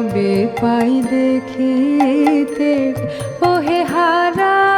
তবে পাই দেখিতে ওহে হারা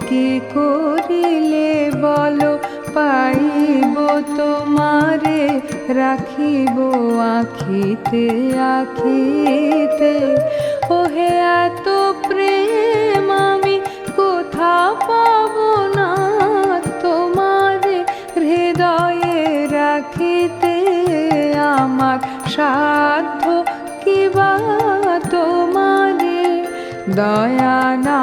কি করিলে বলো? পাইব তোমারে, রাখিব আখিতে আখিতে। ওহে, এত প্রেম আমি কোথা পাব না। তোমারে হৃদয়ে রাখিতে আমার সাধ্য কিবা তোমারে? দয়া না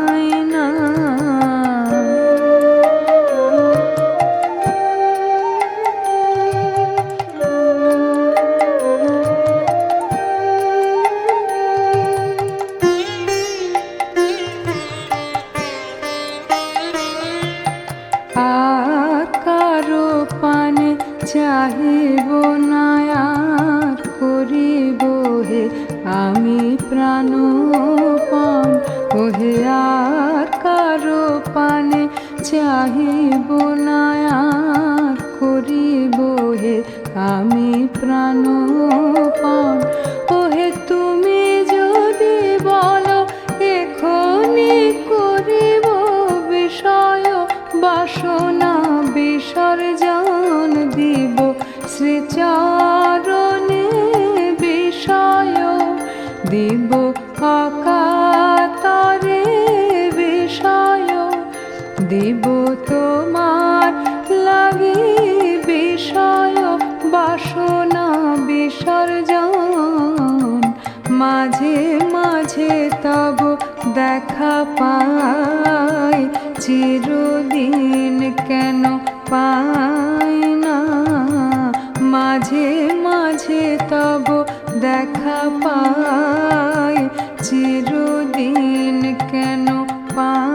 চাহিব। মাঝে মাঝে তব দেখা পাই। চিরদিন কেন পাই না? মাঝে মাঝে তব দেখা পায় চিরদিন কেন পায়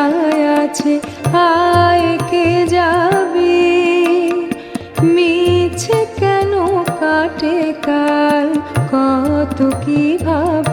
কোথায় আছে? আয় কে যাবে? মিছে কেন কাটে কাল? কত কি ভাব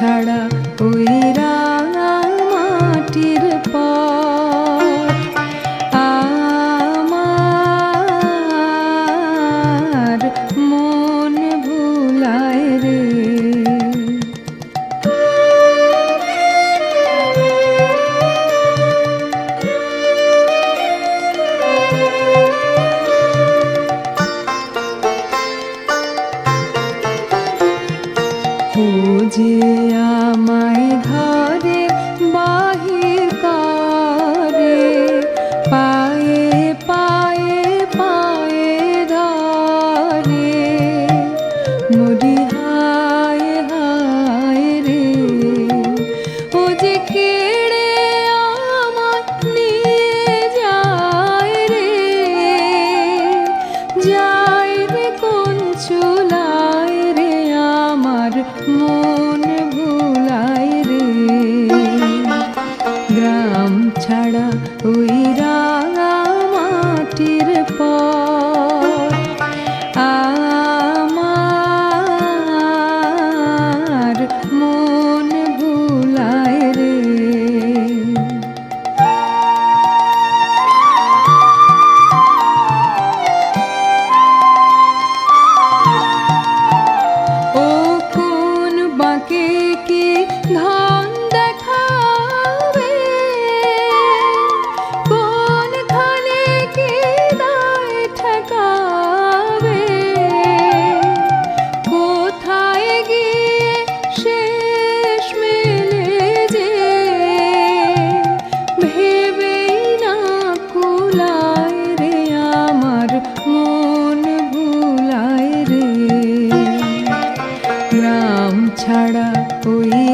ছাড়া ছাড়া ওই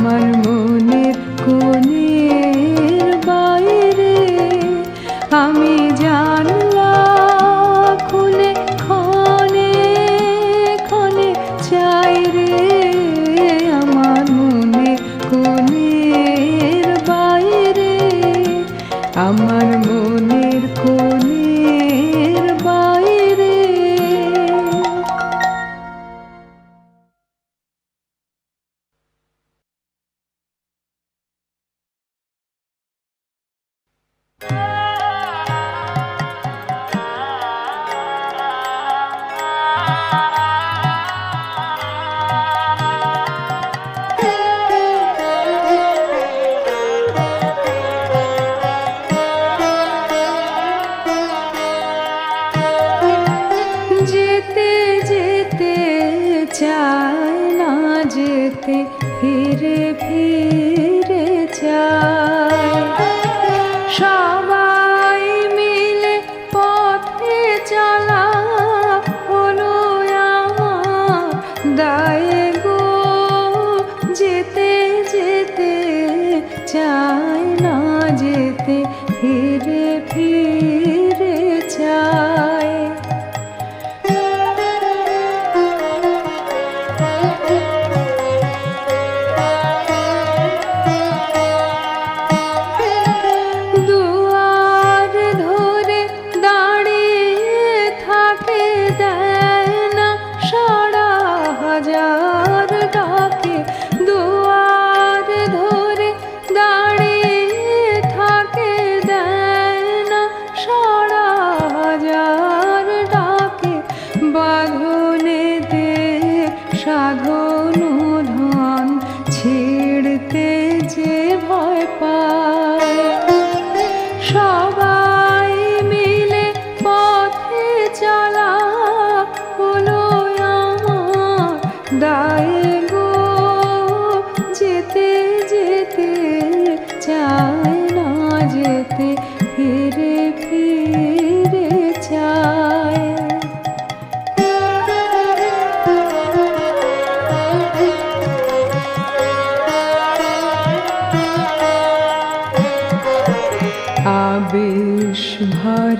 আমার চায় না যেতে ফিরে ফিরে চায়।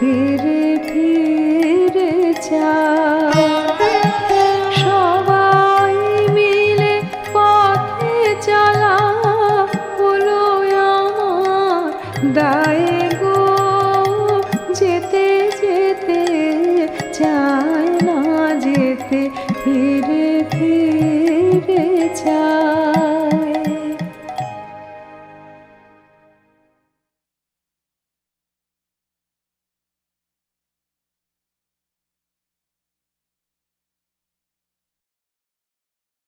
হে